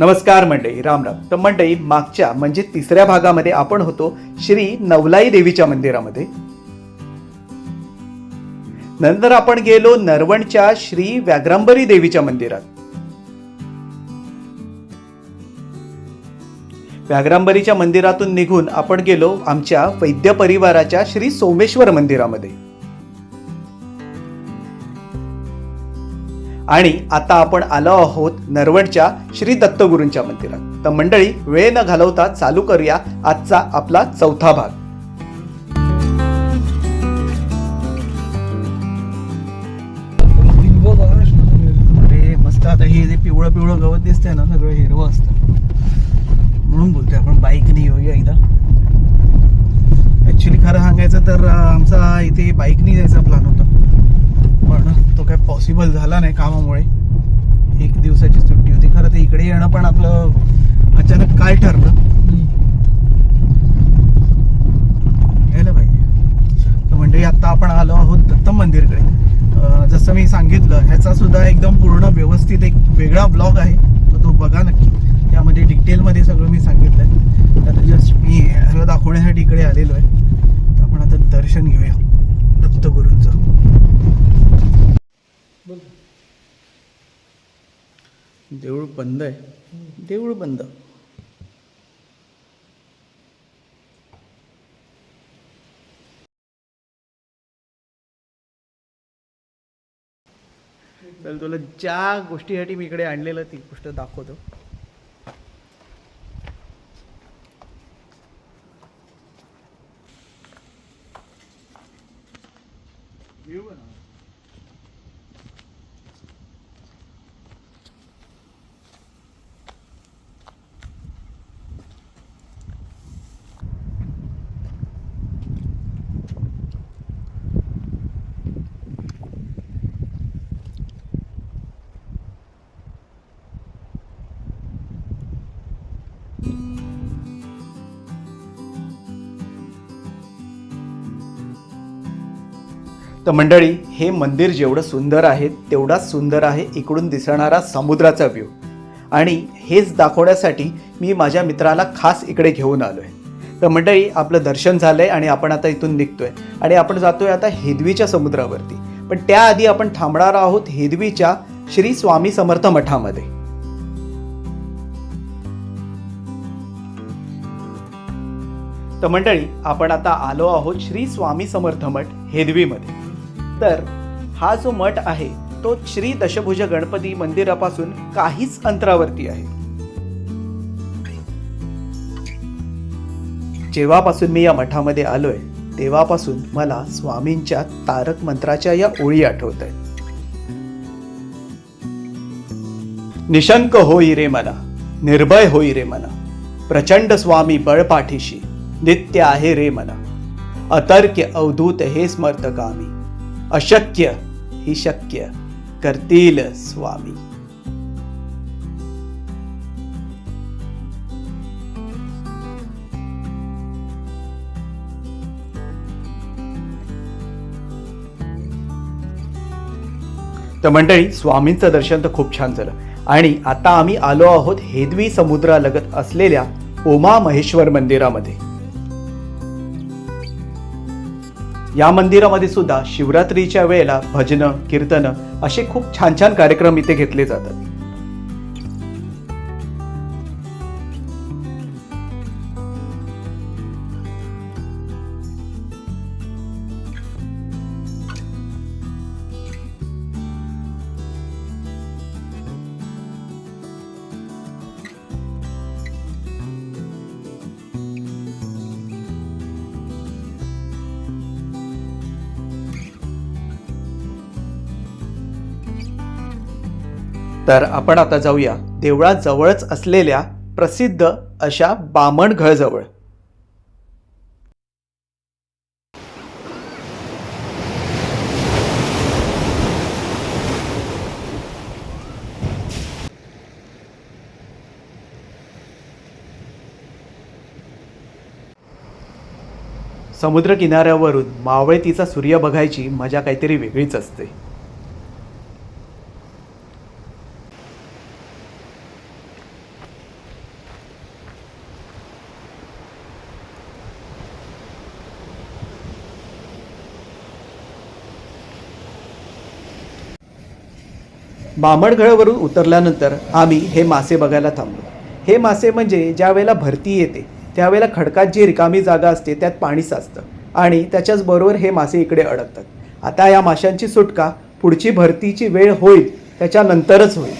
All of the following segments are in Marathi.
नमस्कार मंडळी राम राम. तर मंडळी मागच्या म्हणजे तिसऱ्या भागामध्ये आपण होतो श्री नवलाई देवीच्या मंदिरामध्ये. नंतर आपण गेलो नरवणच्या श्री व्याघ्रांबरी देवीच्या मंदिरात. व्याघ्रांबरीच्या मंदिरातून निघून आपण गेलो आमच्या वैद्य परिवाराच्या श्री सोमेश्वर मंदिरामध्ये. आणि आता आपण आलो आहोत नरवणच्या श्री दत्तगुरूंच्या मंदिरात. तर मंडळी वेळ न घालवता चालू करूया आजचा आपला चौथा भाग. मस्त आता हे जे पिवळं पिवळं गवत दिसतंय ना सगळं हिरवं असतं. म्हणून बोलतोय आपण बाईकने येऊया एकदा. ॲक्च्युली खरं सांगायचं तर आमचा इथे बाईकने जायचा प्लॅन होता. पण तो काय पॉसिबल झाला नाही कामामुळे. एक दिवसाची सुट्टी होती. खरं तर इकडे येणं पण आपलं अचानक काय ठरलं? यायला पाहिजे. तर म्हणजे आत्ता आपण आलो आहोत दत्त मंदिरकडे. जसं मी सांगितलं ह्याचा सुद्धा एकदम पूर्ण व्यवस्थित एक वेगळा ब्लॉग आहे. तर तो बघा नक्की. त्यामध्ये डिटेलमध्ये सगळं मी सांगितलं आहे तर जस्ट मी ह्याला दाखवण्यासाठी इकडे आलेलो आहे. तर आपण आता दर्शन घेऊया. देऊळ बंद आहे. देऊळ बंद. तर तुला ज्या गोष्टीसाठी मी इकडे आणलेलं ती गोष्ट दाखवतो. तर मंडळी हे मंदिर जेवढं सुंदर आहे तेवढाच सुंदर आहे इकडून दिसणारा समुद्राचा व्ह्यू आणि हेच दाखवण्यासाठी मी माझ्या मित्राला खास इकडे घेऊन आलो आहे तर मंडळी आपलं दर्शन झालं आहे आणि आपण आता इथून निघतोय. आणि आपण जातोय आता हेदवीच्या समुद्रावरती. पण त्याआधी आपण थांबणार आहोत हेदवीच्या श्री स्वामी समर्थ मठामध्ये. तर मंडळी आपण आता आलो आहोत श्री स्वामी समर्थ मठ हेदवीमध्ये. तर हा जो मठ आहे तो श्री दशभुज गणपती मंदिरापासून काहीच अंतरावरती आहे. जेव्हापासून मी या मठामध्ये आलोय तेव्हापासून मला स्वामींच्या तारक मंत्राच्या या ओळी आठवत आहेत निशंक होई रे मना निर्भय होई रे मना प्रचंड स्वामी बळपाठीशी नित्य आहे रे मना अतर्क्य अवधूत हे स्मर्तकामी. अशक्य ही शक्य करतील स्वामी. तर मंडळी स्वामींचं दर्शन तर खूप छान झालं. आणि आता आम्ही आलो आहोत हेदवी समुद्रालगत असलेल्या उमा महेश्वर मंदिरामध्ये. या मंदिरामध्ये सुद्धा शिवरात्रीच्या वेळेला भजनं कीर्तनं असे खूप छान छान कार्यक्रम इथे घेतले जातात. तर आपण आता जाऊया देवळाजवळच असलेल्या प्रसिद्ध अशा बामणघळजवळ समुद्र किनाऱ्यावरून मावळतीचा सूर्य बघायची मजा काहीतरी वेगळीच असते. बामणगडवरून उतरल्यानंतर आम्ही हे मासे बघायला थांबलो. हे मासे म्हणजे ज्या वेळेला भरती येते त्यावेळेला खडकात जी रिकामी जागा असते त्यात पाणी साचतं आणि त्याच्याचबरोबर हे मासे इकडे अडकतात. आता या माशांची सुटका पुढची भरतीची वेळ होईल त्याच्यानंतरच होईल.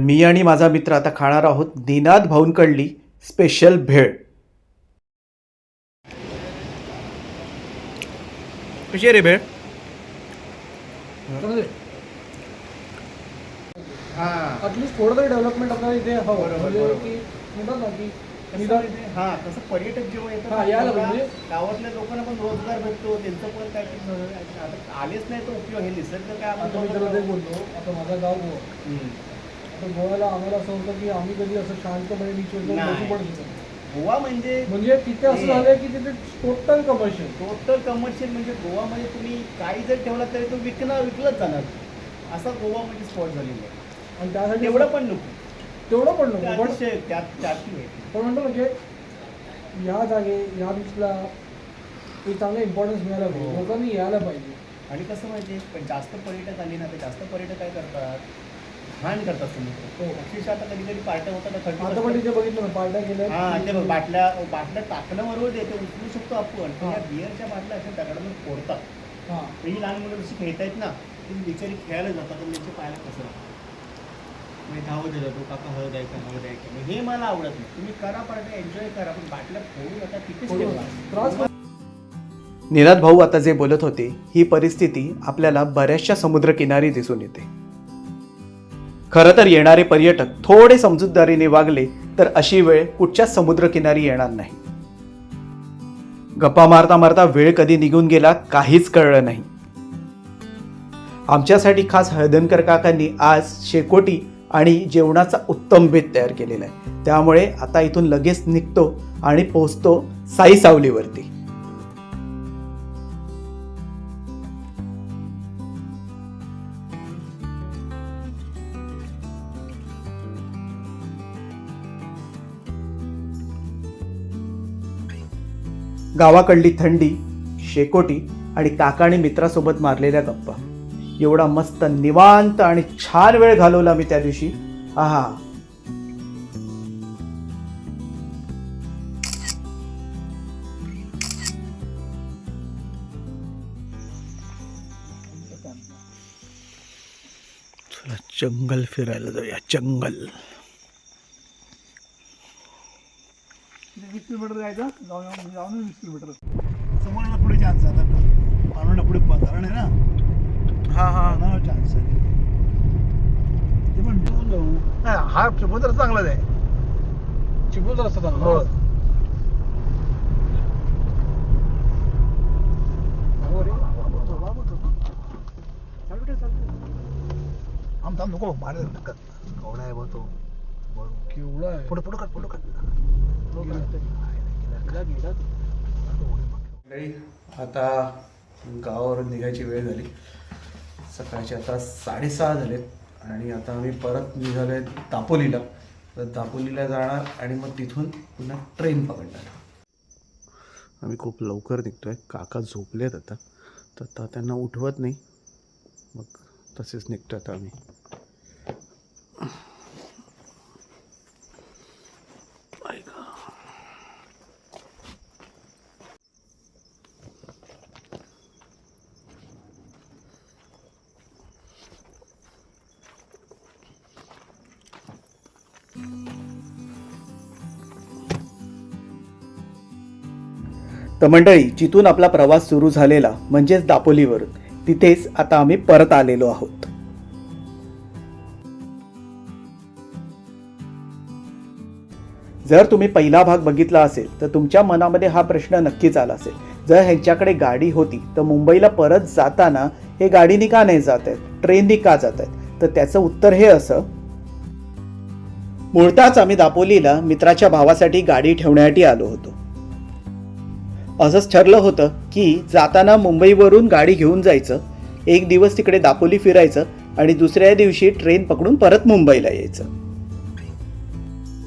मी आणि माझा मित्र आता खाणार आहोत निनाद भाऊंकडली स्पेशल भेळ. कशी आहे रे भेळ ऍटलीस्ट थोडं तरी डेव्हलपमेंट आपल्याला इथे हवं बरोबर, म्हणजे बरोबर. की म्हणतात ना की कसं निदान माहिती आहे? हा तसं पर्यटक जेव्हा येतात हा, यायला तेव्हा पाहिजे. गावातल्या लोकांना पण रोजगार भेटतो त्यांचं पण काय आता आलेच नाही तर उपयोग हे निसर्ग काय आपण आता मी त्याला ते बोललो आता माझं गाव गोवा. आता गोव्याला आम्हाला असं होतं की आम्ही कधी असं शांतपणे बीचवर जाऊन नाही. बसू पण. गोवा म्हणजे म्हणजे तिथे असं. झालंय की तिथे टोटल कमर्शियल टोटल कमर्शियल म्हणजे गोवामध्ये तुम्ही काही जर ठेवला तरी तो विकणार विकलंच जाणार. असा गोवा म्हणजे स्पॉट झालेला आहे. आणि त्यासाठी तेवढं पण नको. तेवढं पण ते नको पण त्यात माहिती पण म्हणतो म्हणजे ह्या जागे ह्या बीचला एक चांगला इम्पॉर्टन्स मिळायला पाहिजे. हो. लोकांनी यायला पाहिजे. आणि कसं माहिती पण जास्त पर्यटक आले ना तर जास्त पर्यटक काय करतात? घाण करतात समुद्र हो. अक्षरशः आता कधी कधी पार्ट्या होतात ना आता पण तिथे बघितलं ना पार्ट्या केल्या हा ते बघ, बाटल्या बाटल्या टाकणं बरोबर आहे ते उचलू शकतो आपण पण हा. या बिअरच्या बाटल्या अशा दगडामध्ये फोडतात हा तर ही लहान मुलं जशी खेळतायत ना ती बिचारी खेळायला जातात आणि त्यांच्या पायाला कसं म्हणजे धावत तो काका हळद आहे का हळद आहे का मग हे मला आवडत नाही तुम्ही करा पार्ट्या एन्जॉय करा पण बाटल्या फोडून आता तिथेच. ठेवा. त्रास निनाद भाऊ आता जे बोलत होते ही परिस्थिती आपल्याला बऱ्याचशा समुद्रकिनारी दिसून येते खरं तर येणारे पर्यटक थोडे समजूतदारीने वागले तर अशी वेळ कुठच्याच समुद्रकिनारी येणार नाही. गप्पा मारता मारता वेळ कधी निघून गेला काहीच कळलं नाही. आमच्यासाठी खास हळदणकर काकांनी आज शेकोटी आणि जेवणाचा उत्तम बेत तयार केलेला आहे. त्यामुळे आता इथून लगेच निघतो आणि पोचतो साई सावलीवरती गावाकडली थंडी शेकोटी आणि काकाने मित्रासोबत मारलेल्या गप्पा. एवढा मस्त निवांत आणि छान वेळ घालवला मी त्या दिवशी. आहा. चला जंगल फिरायला जाऊया जंगल वीस किलोमीटर जायचं जाऊन जाऊन वीस किलोमीटर. समोरला पुढे चान्स आहे आता. पानवडा पुढे धरण आहे ना? हा हा. चान्स आहे. ते पण घेऊन जाऊ हा समुद्र चांगलाच आहे. चिपळूण रस्ता चांगला. हो. आम थांब नको. मारे कवडा आहे बघ तो. केवढा आहे पुढे पुढे पुढे आता गावावरून निघायची वेळ झाली. सकाळचे आता साडेसहा झालेत आणि आता आम्ही परत निघालो आहे दापोलीला. तर दापोलीला जाणार आणि मग तिथून पुन्हा ट्रेन पकडणार. आम्ही खूप लवकर निघतोय. काका झोपलेत आता. तर आता त्यांना उठवत नाही. मग तसेच निघतो आता आम्ही. तर मंडळी जिथून आपला प्रवास सुरू झालेला म्हणजेच दापोलीवरून तिथेच आता आम्ही परत आलेलो आहोत. जर तुम्ही पहिला भाग बघितला असेल तर तुमच्या मनामध्ये हा प्रश्न नक्कीच आला असेल. जर ह्यांच्याकडे गाडी होती तर मुंबईला परत जाताना हे गाडीने का नाही जात आहेत? ट्रेननी का जात आहेत? तर त्याचं उत्तर हे असं. मुळताच आम्ही दापोलीला मित्राच्या भावासाठी गाडी ठेवण्यासाठी आलो होतो. असंच ठरलं होतं की जाताना मुंबईवरून गाडी घेऊन जायचं एक दिवस तिकडे दापोली फिरायचं आणि दुसऱ्या दिवशी ट्रेन पकडून परत मुंबईला यायचं.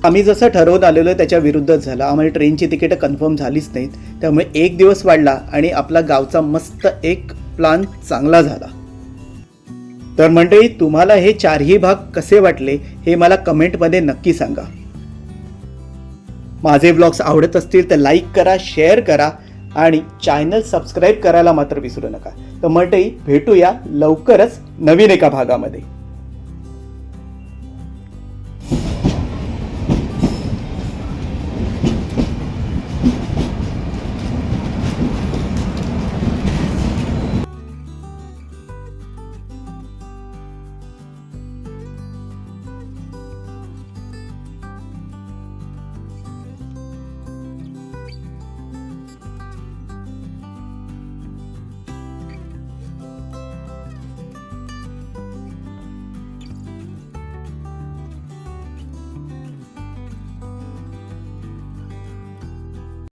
आम्ही जसं ठरवून आलेलो त्याच्या विरुद्धच झालं. आम्हाला ट्रेनची तिकीटं कन्फर्म झालीच नाहीत. त्यामुळे एक दिवस वाढला आणि आपला गावचा मस्त एक प्लान चांगला झाला. तर मंडळी तुम्हाला हे चारही भाग कसे वाटले हे मला कमेंटमध्ये नक्की सांगा. माझे ब्लॉग्स आवडत असतील तर लाईक करा शेअर करा आणि चॅनल सबस्क्राईब करायला मात्र विसरू नका. तर मंडळी भेटूया लवकरच नवीन एका भागामध्ये.